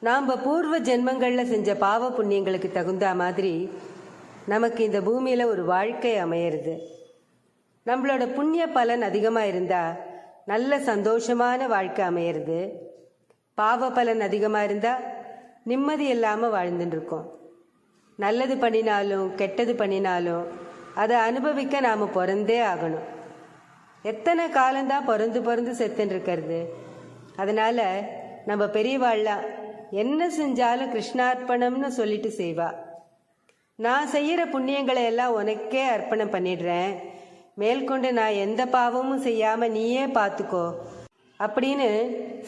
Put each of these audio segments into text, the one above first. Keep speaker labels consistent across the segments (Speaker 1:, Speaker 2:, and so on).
Speaker 1: நாம் பூர்வ ஜென்மங்களில் செஞ்ச பாவ புண்ணியங்களுக்கு தகுந்த மாதிரி நமக்கு இந்த பூமியில் ஒரு வாழ்க்கை அமையிறது. நம்மளோட புண்ணிய பலன் அதிகமாக இருந்தால் நல்ல சந்தோஷமான வாழ்க்கை அமையிறது. பாவ பலன் அதிகமாக இருந்தால் நிம்மதி இல்லாமல் வாழ்ந்துட்டு இருக்கோம். நல்லது பண்ணினாலும் கெட்டது பண்ணினாலும் அதை அனுபவிக்க நாம் பிறந்தே ஆகணும். எத்தனை காலம்தான் பிறந்து பிறந்து செத்துன்னு இருக்கிறது அதனால் நம்ம பெரியவாள்லாம் என்ன செஞ்சாலும் கிருஷ்ணார்ப்பணம்னு சொல்லிட்டு செய்வா. நான் செய்கிற புண்ணியங்களை எல்லாம் உனக்கே அர்ப்பணம் பண்ணிடுறேன். மேற்கொண்டு நான் எந்த பாவமும் செய்யாமல் நீயே பார்த்துக்கோ. அப்படின்னு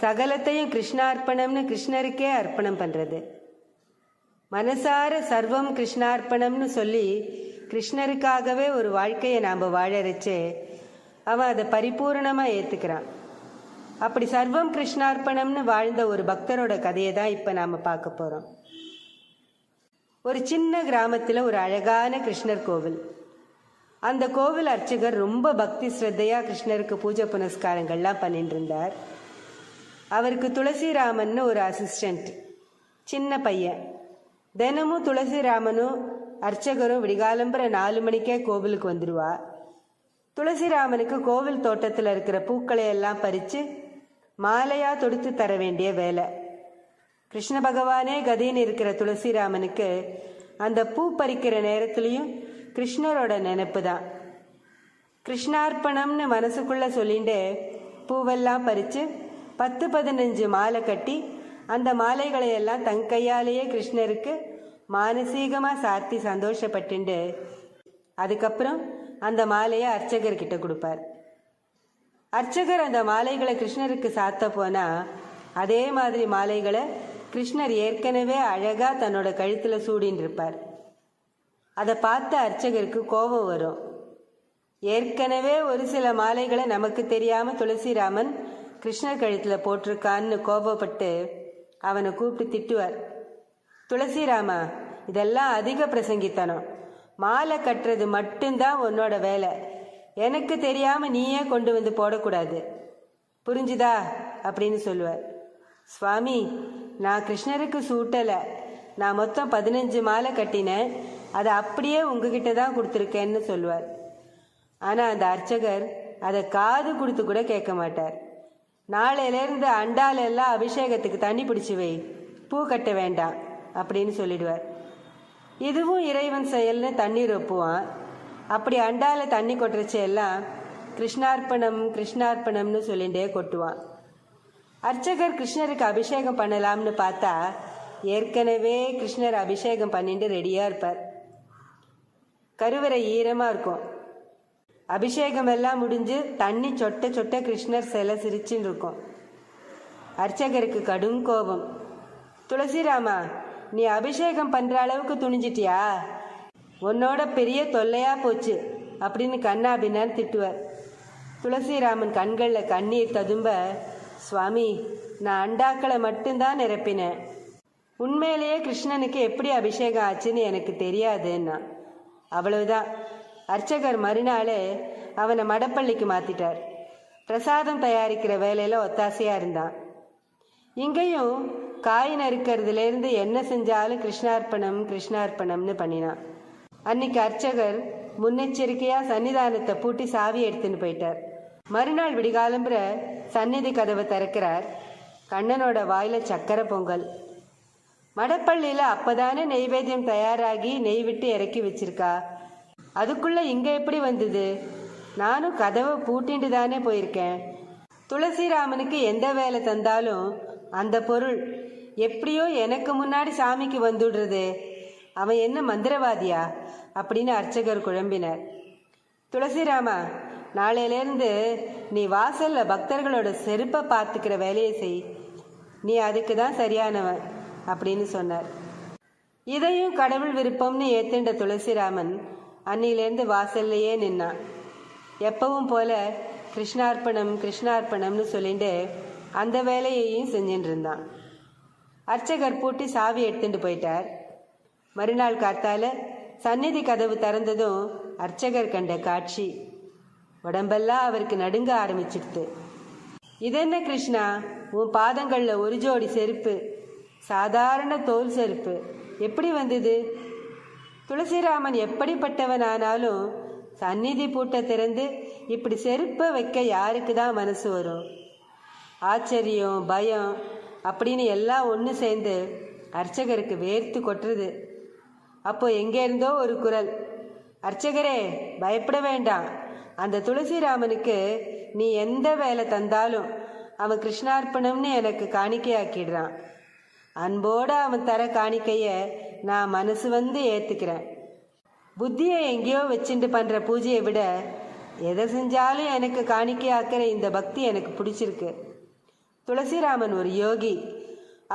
Speaker 1: சகலத்தையும் கிருஷ்ணார்ப்பணம்னு கிருஷ்ணருக்கே அர்ப்பணம் பண்ணுறது மனசார சர்வம் கிருஷ்ணார்ப்பணம்னு சொல்லி கிருஷ்ணருக்காகவே ஒரு வாழ்க்கையை நாம் வாழறச்சே அவன் அதை பரிபூரணமாக ஏற்றுக்கிறான் அப்படி சர்வம் கிருஷ்ணார்ப்பணம்னு வாழ்ந்த ஒரு பக்தரோட கதையை தான் இப்போ நாம் பார்க்க போகிறோம் ஒரு சின்ன கிராமத்தில் ஒரு அழகான கிருஷ்ணர் கோவில். அந்த கோவில் அர்ச்சகர் ரொம்ப பக்தி ஸ்ரத்தையாக கிருஷ்ணருக்கு பூஜை புனஸ்காரங்கள்லாம் பண்ணிட்டு இருந்தார் அவருக்கு துளசிராமன்னு ஒரு அசிஸ்டண்ட் சின்ன பையன். தினமும் துளசிராமனும் அர்ச்சகரும் விடிகாலம்புற நாலு மணிக்கே கோவிலுக்கு வந்துடுவா துளசிராமனுக்கு கோவில் தோட்டத்தில் இருக்கிற பூக்களை எல்லாம் பறித்து மாலையா தொடுத்து தர வேண்டிய வேலை. கிருஷ்ண பகவானே கதின்னு இருக்கிற துளசிராமனுக்கு அந்த பூ பறிக்கிற நேரத்துலையும் கிருஷ்ணரோட நினைப்பு தான். கிருஷ்ணார்ப்பணம்னு மனசுக்குள்ள சொல்லிட்டு பூவெல்லாம் பறித்து பத்து பதினஞ்சு மாலை கட்டி அந்த மாலைகளையெல்லாம் தன் கையாலேயே கிருஷ்ணருக்கு மானசீகமாக சாத்தி சந்தோஷப்பட்டுண்டு. அதுக்கப்புறம் அந்த மாலையை அர்ச்சகர்கிட்ட கொடுப்பார். அர்ச்சகர் அந்த மாலைகளை கிருஷ்ணருக்கு சாத்த போனா அதே மாதிரி மாலைகளை கிருஷ்ணர் ஏற்கனவே அழகா தன்னோட கழுத்துல சூடின்னு இருப்பார் அதை பார்த்த அர்ச்சகருக்கு கோபம் வரும். ஏற்கனவே ஒரு சில மாலைகளை நமக்கு தெரியாம துளசிராமன் கிருஷ்ணர் கழுத்துல போட்டிருக்கான்னு கோபப்பட்டு அவனை கூப்பிட்டு திட்டுவார். துளசிராமா இதெல்லாம் அதிக பிரசங்கித்தனம். மாலை கட்டுறது மட்டும்தான் உன்னோட வேலை. எனக்கு தெரியாம நீயே கொண்டு வந்து போடக்கூடாது. புரிஞ்சுதா? அப்படின்னு சொல்லுவார். சுவாமி நான் கிருஷ்ணருக்கு சூட்டலை. நான் மொத்தம் பதினஞ்சு மாலை கட்டினேன். அதை அப்படியே உங்ககிட்ட தான் கொடுத்துருக்கேன்னு சொல்லுவார். ஆனால் அந்த அர்ச்சகர் அதை காது கொடுத்து கூட கேட்க மாட்டார். நாளையிலேருந்து அண்டாலெல்லாம் அபிஷேகத்துக்கு தண்ணி பிடிச்சி வை. பூ கட்ட வேண்டாம். அப்படின்னு சொல்லிடுவார். இதுவும் இறைவன் செயல்னு தண்ணீர் ஒப்புவான். அப்படி அண்டால தண்ணி கொட்டுறச்ச எல்லாம் கிருஷ்ணார்ப்பணம் கிருஷ்ணார்ப்பணம்னு சொல்லிகிட்டே கொட்டுவான். அர்ச்சகர் கிருஷ்ணருக்கு அபிஷேகம் பண்ணலாம்னு பார்த்தா ஏற்கனவே கிருஷ்ணர் அபிஷேகம் பண்ணிட்டு ரெடியாக இருப்பார். கருவறை ஈரமாக இருக்கும். அபிஷேகம் எல்லாம் முடிஞ்சு தண்ணி சொட்ட சொட்ட கிருஷ்ணர் சிலை சிரிச்சுன்னு இருக்கும். அர்ச்சகருக்கு கடும் கோபம். துளசிராமா நீ அபிஷேகம் பண்ணுற அளவுக்கு துணிஞ்சிட்டியா? உன்னோட பெரிய தொல்லையா போச்சு அப்படின்னு கண்ணா பின்னான்னு திட்டுவார். துளசிராமன் கண்களில் கண்ணீர் ததும்ப சுவாமி நான் அண்டாக்களை மட்டும்தான் நிரப்பினேன். உண்மையிலேயே கிருஷ்ணனுக்கு எப்படி அபிஷேகம் ஆச்சுன்னு எனக்கு தெரியாதுன்னா. அவ்வளவுதான். அர்ச்சகர் மறுநாளே அவனை மடப்பள்ளிக்கு மாத்திட்டார். பிரசாதம் தயாரிக்கிற வேலையில ஒத்தாசையா இருந்தான். இங்கேயும் காய் நறுக்கிறதுலேருந்து என்ன செஞ்சாலும் கிருஷ்ணார்ப்பணம் கிருஷ்ணார்ப்பணம்னு பண்ணினான் அன்னைக்கு அர்ச்சகர் முன்னெச்சரிக்கையா சன்னிதானத்தை பூட்டி சாவி எடுத்துன்னு போயிட்டார். மறுநாள் விடிகாலம்புற சந்நிதி கதவை திறக்கிறார். கண்ணனோட வாயில சக்கரை பொங்கல். மடப்பள்ளியில அப்பதானே நெய்வேத்தியம் தயாராகி நெய் விட்டு இறக்கி வச்சிருக்கா? அதுக்குள்ள இங்க எப்படி வந்தது? நானும் கதவை பூட்டிண்டு தானே போயிருக்கேன். துளசிராமனுக்கு எந்த வேலை தந்தாலும் அந்த பொருள் எப்படியோ எனக்கு முன்னாடி சாமிக்கு வந்துடுறது. அவன் என்ன மந்திரவாதியா? அப்படின்னு அர்ச்சகர் குழம்பினார். துளசிராமா நாளையிலேருந்து நீ வாசல்ல பக்தர்களோட செருப்பை பார்த்துக்கிற வேலையை செய். நீ அதுக்கு தான் சரியானவன் அப்படின்னு சொன்னார். இதையும் கடவுள் விருப்பம்னு ஏத்துண்ட துளசிராமன் அன்னிலேருந்து வாசல்லையே நின்னான். எப்பவும் போல கிருஷ்ணார்ப்பணம் கிருஷ்ணார்ப்பணம்னு சொல்லிட்டு அந்த வேலையையும் செஞ்சுட்டு இருந்தான் அர்ச்சகர் பூட்டி சாவி எடுத்துட்டு போயிட்டார். மறுநாள் காத்தால சந்நிதி கதவு திறந்ததும் அர்ச்சகர் கண்ட காட்சி. உடம்பெல்லாம் அவருக்கு நடுங்க ஆரம்பிச்சிடுது இதென்ன கிருஷ்ணா? உன் பாதங்களில் ஒரு ஜோடி செருப்பு. சாதாரண தோல் செருப்பு. எப்படி வந்தது? துளசிராமன் எப்படிப்பட்டவன் ஆனாலும் சந்நிதி பூட்டை திறந்து இப்படி செருப்பை வைக்க யாருக்கு தான் மனசு வரும்? ஆச்சரியம் பயம் அப்படின்னு எல்லாம் ஒன்று சேர்ந்து அர்ச்சகருக்கு வேர்த்து கொட்டுறது. அப்போ எங்கே இருந்தோ ஒரு குரல் அர்ச்சகரே பயப்பட வேண்டாம். அந்த துளசிராமனுக்கு நீ எந்த வேலை தந்தாலும் அவன் கிருஷ்ணார்ப்பணம்னு எனக்கு காணிக்கையாக்கிடுறான். அன்போடு அவன் தர காணிக்கையை நான் மனசு வந்து ஏற்றுக்கிறேன் புத்தியை எங்கேயோ வச்சுட்டு பண்ணுற பூஜையை விட எதை செஞ்சாலும் எனக்கு காணிக்கையாக்கிற இந்த பக்தி எனக்கு பிடிச்சிருக்கு. துளசிராமன் ஒரு யோகி.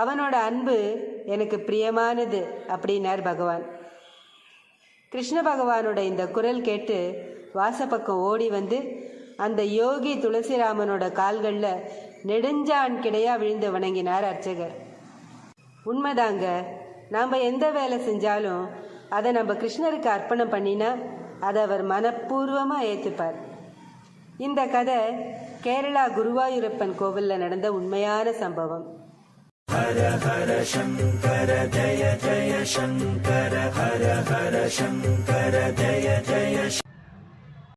Speaker 1: அவனோட அன்பு எனக்கு பிரியமானது அப்படின்னார் பகவான். கிருஷ்ண பகவானோட இந்த குரல் கேட்டு வாசப்பக்கம் ஓடி வந்து அந்த யோகி துளசிராமனோட கால்களில் நெடுஞ்சான் கிடையா விழுந்து வணங்கினார் அர்ச்சகர். உண்மைதாங்க நாம் எந்த வேலை செஞ்சாலும் அதை நம்ம கிருஷ்ணருக்கு அர்ப்பணம் பண்ணினா அதை அவர் மனப்பூர்வமாக ஏற்றுப்பார் இந்த கதை கேரளா குருவாயூரப்பன் கோவிலில் நடந்த உண்மையான சம்பவம்.
Speaker 2: ஹர ஹர சங்கர ஜய ஜய சங்கர ஹர ஹர சங்கர ஜய ஜய